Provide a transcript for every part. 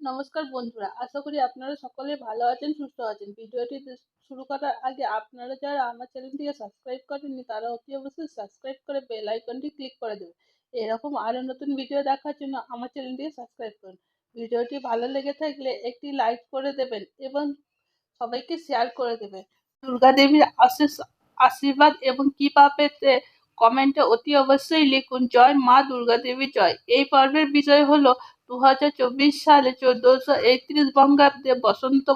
নমস্কার বন্ধুরা, আশা করি আপনারা সকলে ভালো আছেন, সুস্থ আছেন। ভিডিওটি শুরু করার আগে আপনারা যারা আমার চ্যানেলটিকে সাবস্ক্রাইব করেননি, তারা অতি অবশ্যই সাবস্ক্রাইব করে বেল আইকনটি ক্লিক করে দেবেন। এরকম আরও নতুন ভিডিও দেখার জন্য আমার চ্যানেলটিকে সাবস্ক্রাইব করুন। ভিডিওটি ভালো লেগে থাকলে একটি লাইক করে দেবেন এবং সবাইকে শেয়ার করে দেবেন। দুর্গা দেবীর আশিস আশীর্বাদ এবং কৃপা পেতে কমেন্টে অতি অবশ্যই লিখুন, জয় মা দুর্গা দেবী জয়। এই পর্বের বিষয় হলো দু সালে চোদ্দোশো একত্রিশ বঙ্গাব্দে বসন্ত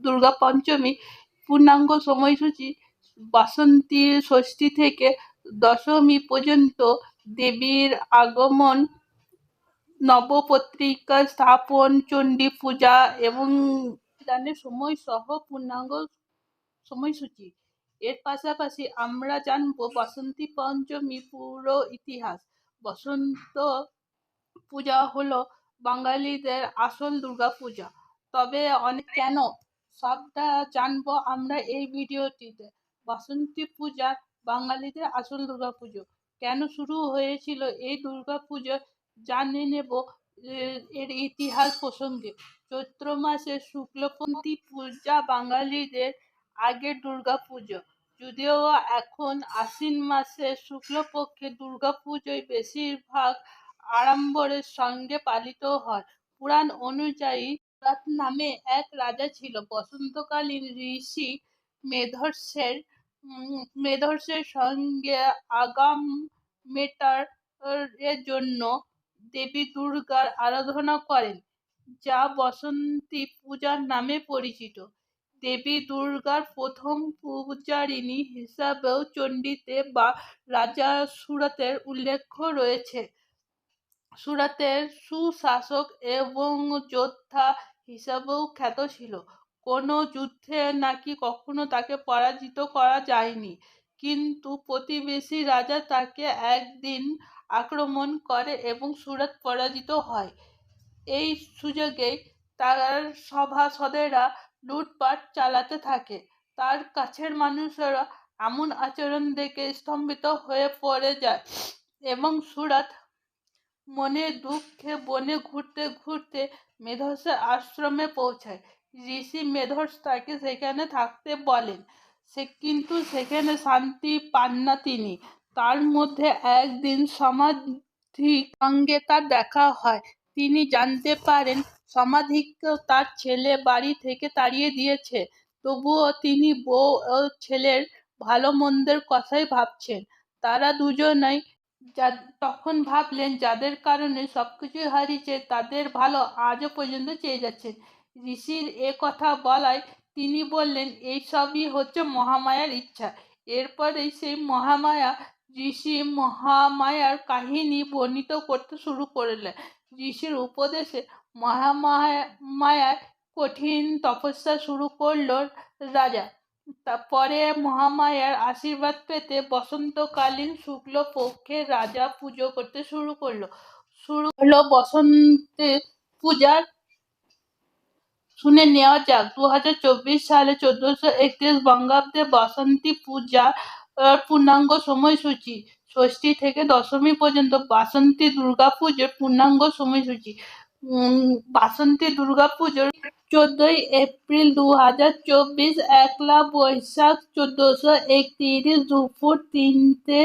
দুর্গা পঞ্চমী পূর্ণাঙ্গ সময়সূচি বাসন্তী ষষ্ঠী থেকে দশমী পর্যন্ত দেবীর আগমন, নবপত্রিকা স্থাপন, চণ্ডী পূজা এবং সময় সহ পূর্ণাঙ্গ সময়সূচি। এর পাশাপাশি আমরা জানব বসন্তী পঞ্চমী পুরো ইতিহাস। বসন্ত পূজা হলো বাঙালিদের আসল দুর্গা পূজা তবে অনেক কেন? সবটা জানব আমরা এই ভিডিওটিতে। বসন্তী পূজা বাঙালিদের আসল দুর্গা পুজো কেন শুরু হয়েছিল এই দুর্গা পুজো জানে নেব এর ইতিহাস প্রসঙ্গে। চৈত্র মাসে শুক্লপন্থী পূজা বাঙালিদের আগের দুর্গা পুজো যদিও এখন আশ্বিন মাসে শুক্লপক্ষে দুর্গা পুজোয় বেশিরভাগ আড়ম্বরের সঙ্গে পালিত হয়। পুরাণ অনুযায়ী সুরাত নামে এক রাজা ছিল। বসন্তকালীন ঋষি মেধর্ষের মেধর্ষের সঙ্গে আগাম মেটার এর জন্য দেবী দুর্গার আরাধনা করেন, যা বসন্তী পূজার নামে পরিচিত। দেবী দুর্গার প্রথম পূজারিণী হিসাবেও চণ্ডীতে বা রাজা সুরতের উল্লেখ রয়েছে। সুরাতের সুশাসক এবং যোদ্ধা হিসাবেও খ্যাত ছিল। কোনো যুদ্ধে নাকি কখনো তাকে পরাজিত করা যায়নি। কিন্তু প্রতিবেশী রাজা তাকে একদিন আক্রমণ করে এবং সুরাত পরাজিত হয়। এই সুযোগে তার সভাসদেরা লুটপাট চালাতে থাকে। তার কাছের মানুষেরা এমন আচরণ দেখে স্তম্ভিত হয়ে পড়ে যায় এবং সুরাত মনে দুঃখে বনে ঘুরতে ঘুরতে মেধসের আশ্রমে পৌঁছায়। ঋষি মেধস তাকে সেখানে থাকতে বলেন। সে কিন্তু সেখানে শান্তি পান না তিনি। তার মধ্যে একদিন সমাধি সঙ্গে তার দেখা হয়। তিনি জানতে পারেন সমাধিক তার ছেলে বাড়ি থেকে তাড়িয়ে দিয়েছে। তবুও তিনি বউ ও ছেলের ভালো মন্দের কথাই ভাবছেন। তারা দুজনেই তখন ভাবলেন, যাদের কারণে সবকিছুই হারিয়েছে, তাদের ভালো আজও পর্যন্ত চেয়ে যাচ্ছে। ঋষির এ কথা বলায় তিনি বললেন, এই সবই হচ্ছে মহামায়ার ইচ্ছা। এরপরেই সেই মহামায়া ঋষি মহামায়ার কাহিনী বর্ণিত করতে শুরু করলেন। ঋষির উপদেশে মহামায়া মায়ার কঠিন তপস্যা শুরু করল রাজা। তারপরে মহামায়ার আশীর্বাদ পেতে বসন্তকালীন শুক্লপক্ষের রাজা পুজো করতে শুরু করল। শুরু হলো বসন্তের পূজার শুনে নেওয়া যাক। দু হাজার চব্বিশ সালে চোদ্দশো একত্রিশ বঙ্গাব্দে বসন্তী পূজা পূর্ণাঙ্গ সময়সূচি। ষষ্ঠী থেকে দশমী পর্যন্ত বাসন্তী দুর্গা পুজোর পূর্ণাঙ্গ সময়সূচি। বাসন্তী দুর্গা পুজোর চোদ্দই এপ্রিল দু হাজার চব্বিশ একলা বৈশাখ চোদ্দশো একত্রিশ দুপুর তিনটে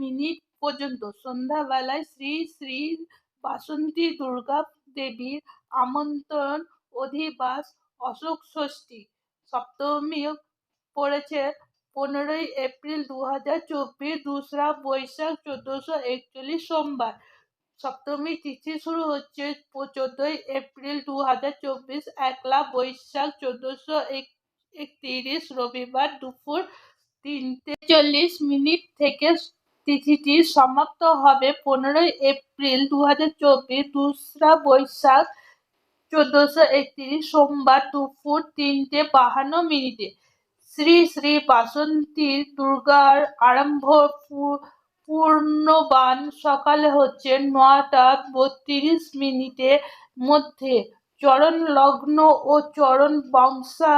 মিনিট পর্যন্ত সন্ধ্যাবেলায় শ্রী শ্রী বাসন্তী দুর্গা দেবীর আমন্ত্রণ অধিবাস অশোক ষষ্ঠী। সপ্তমী পড়েছে পনেরোই এপ্রিল দু হাজার চব্বিশ, দোসরা বৈশাখ চোদ্দশো একচল্লিশ সোমবার। সপ্তমী তিথি শুরু হচ্ছে চোদ্দই এপ্রিল দু হাজার চব্বিশ, একলা বৈশাখ চোদ্দশো একত্রিশ রবিবার দুপুর তিনটে চল্লিশ মিনিট থেকে তিথিটি সমাপ্ত হবে পনেরোই এপ্রিল দু হাজার চব্বিশ, দোসরা বৈশাখ চোদ্দশো একত্রিশ সোমবার দুপুর তিনটে বাহান্ন মিনিটে। শ্রী শ্রী বাসন্তী দুর্গার আরম্ভ পূর্ণবান সকালে হচ্ছে নটা বত্রিশ মিনিটের মধ্যে। চরণ লগ্ন ও চরণ বংশা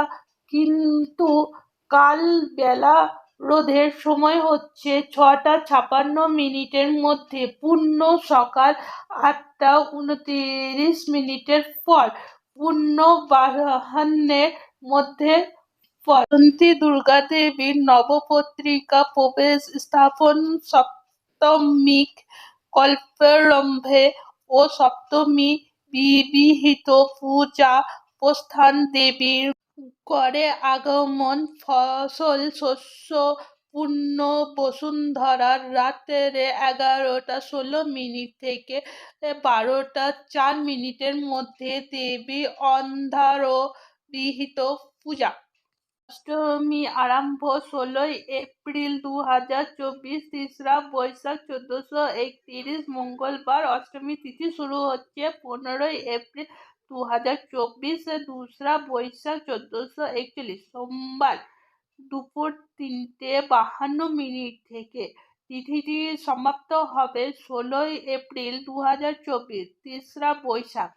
কিন্তু কাল বেলা রোধের সময় হচ্ছে ছটা ছাপান্ন মিনিটের মধ্যে। পূর্ণ সকাল আটটা উনতিরিশ মিনিটের পর পূর্ণ বাহান্নের মধ্যে বসন্তী দুর্গা দেবীর নবপত্রিকা প্রবেশ স্থাপন সপ্তমিক কল্পারম্ভে ও সপ্তমী বিবিহিত পূজা প্রস্থান দেবীর করে আগমন। ফসল, শস্য পূর্ণ বসুন্ধরার রাতের এগারোটা ষোলো মিনিট থেকে বারোটা চার মিনিটের মধ্যে দেবী অন্ধার বিহিত পূজা অষ্টমী আরম্ভ ষোলোই এপ্রিল দু হাজার চব্বিশ, তিসরা বৈশাখ চোদ্দোশো একত্রিশ, মঙ্গলবার অষ্টমী তিথি শুরু হচ্ছে পনেরোই এপ্রিল দু হাজার চব্বিশ, দোসরা বৈশাখ চোদ্দোশো একচল্লিশ। সোমবার দুপুর তিনটে বাহান্ন মিনিট থেকে তিথিটি সমাপ্ত হবে ষোলোই এপ্রিল দু হাজার চব্বিশ, তিসরা বৈশাখ।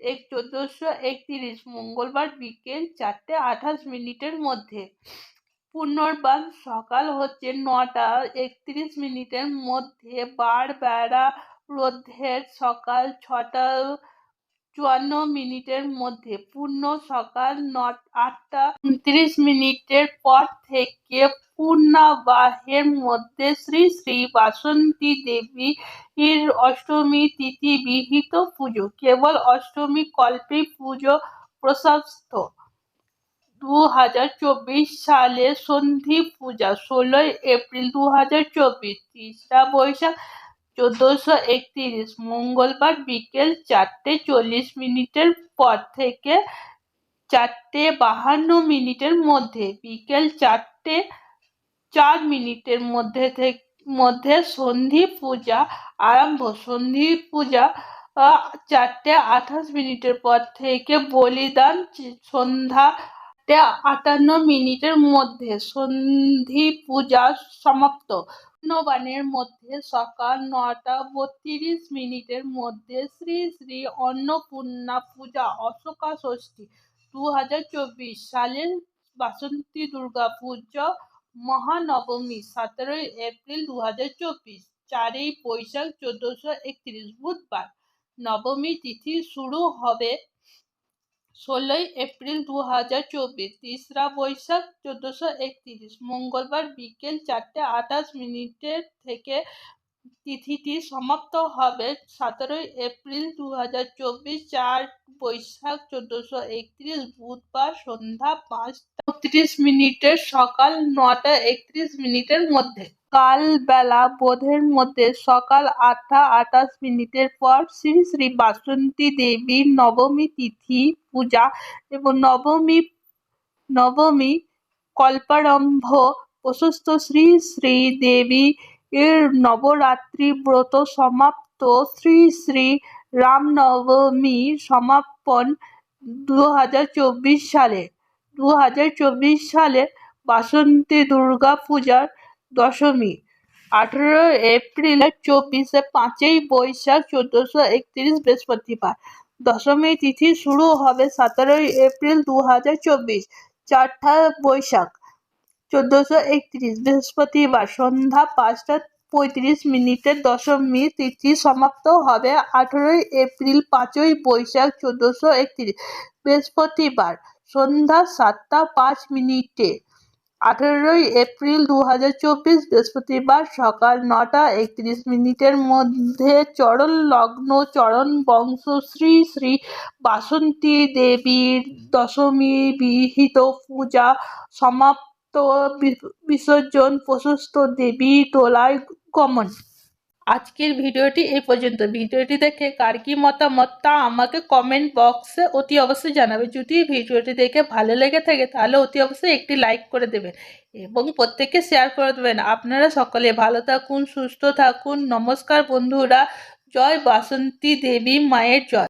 এক চোদ্দোশো একত্রিশ, মঙ্গলবার বিকেল চারটে আঠাশ মিনিটের মধ্যে। পুনর্বার সকাল হচ্ছে নটা, একত্রিশ মিনিটের মধ্যে বার বেড়া রোধের সকাল ছটা চুয়ান্ন মিনিটের মধ্যে পূর্ণ সকাল ন আটটা উনত্রিশ মিনিটের পর থেকে পূর্ণাবাহের মধ্যে শ্রী শ্রী বাসন্তী দেবী এর অষ্টমী তিথি বিহিত পুজো, কেবল অষ্টমী কল্পে পুজো প্রশস্ত। দু হাজার চব্বিশ সালে সন্ধি পূজা, ষোলোই এপ্রিল দু হাজার চব্বিশ তিসরা বৈশাখ চোদ্দোশো একত্রিশ মঙ্গলবার বিকেল চারটে চল্লিশ মিনিটের পর থেকে চারটে বাহান্ন মিনিটের মধ্যে, বিকেল চারটে চার মিনিটের মধ্যে মধ্যে সন্ধি পূজা আরম্ভ। সন্ধি পূজা চারটে আঠাশ মিনিটের পর থেকে বলিদান, সন্ধ্যা চারটে আটান্ন মিনিটের মধ্যে সন্ধি পূজা সমাপ্ত। পূর্ণবানের মধ্যে সকাল নটা বত্রিশ মিনিটের মধ্যে শ্রী শ্রী অন্নপূর্ণা পূজা অশোকা ষষ্ঠী দু হাজার চব্বিশ সালের বাসন্তী দুর্গা পুজো মহানবমী সতেরোই এপ্রিল দু হাজার চব্বিশ চারই বৈশাখ চোদ্দোশো একত্রিশ বুধবার। নবমী তিথি শুরু হবে ষোলোই এপ্রিল দু হাজার চব্বিশ, তিসরা বৈশাখ চোদ্দোশো একত্রিশ, মঙ্গলবার বিকেল চারটে আঠাশ মিনিটের থেকে তিথিটি সমাপ্ত হবে। সতেরোই এপ্রিল দু হাজার চব্বিশ, চার বৈশাখ চোদ্দোশো একত্রিশ, বুধবার সন্ধ্যা পাঁচটা উনত্রিশ মিনিটের সকাল নটা একত্রিশ মিনিটের মধ্যে। কাল বেলা বোধের মধ্যে সকাল আটটা আটাশ মিনিটের পর শ্রী শ্রী বাসন্তী দেবীর নবমী তিথি পূজা এবং নবমী নবমী কল্পারম্ভ প্রশস্ত শ্রী শ্রী দেবী এর নবরাত্রি ব্রত সমাপ্ত। শ্রী শ্রী রামনবমী সমাপন দু হাজার চব্বিশ সালে। দু হাজার চব্বিশ সালে বাসন্তী দুর্গা পূজার দশমী। আঠেরো এপ্রিল চব্বিশে পাঁচই বৈশাখ চোদ্দোশো একত্রিশ বৃহস্পতিবার। দশমী তিথি শুরু হবে সতেরোই এপ্রিল দু হাজার চব্বিশ, চারটা বৈশাখ চোদ্দোশো একত্রিশ বৃহস্পতিবার। সন্ধ্যা পাঁচটা পঁয়ত্রিশ মিনিটে দশমী তিথি সমাপ্ত হবে আঠেরোই এপ্রিল পাঁচই বৈশাখ চোদ্দোশো একত্রিশ বৃহস্পতিবার। সন্ধ্যা সাতটা পাঁচ মিনিটে আঠেরোই এপ্রিল দু হাজার চব্বিশ বৃহস্পতিবার সকাল নটা একত্রিশ মিনিটের মধ্যে চরণ লগ্ন চরণ বংশ শ্রী শ্রী বাসন্তী দেবীর দশমী বিহিত পূজা সমাপ্ত বিসর্জন প্রশস্ত দেবী তোলায় গমন। আজকের ভিডিওটি এই পর্যন্ত। ভিডিওটি দেখে কার কি মতামত তা আমাকে কমেন্ট বক্সে অতি অবশ্যই জানাবে। যদি ভিডিওটি দেখে ভালো লেগে থাকে তাহলে অতি অবশ্যই একটি লাইক করে দেবেন এবং প্রত্যেককে শেয়ার করে দেবেন আপনারা সকলে ভালো থাকুন, সুস্থ থাকুন। নমস্কার বন্ধুরা। জয় বাসন্তী দেবী মায়ের জয়।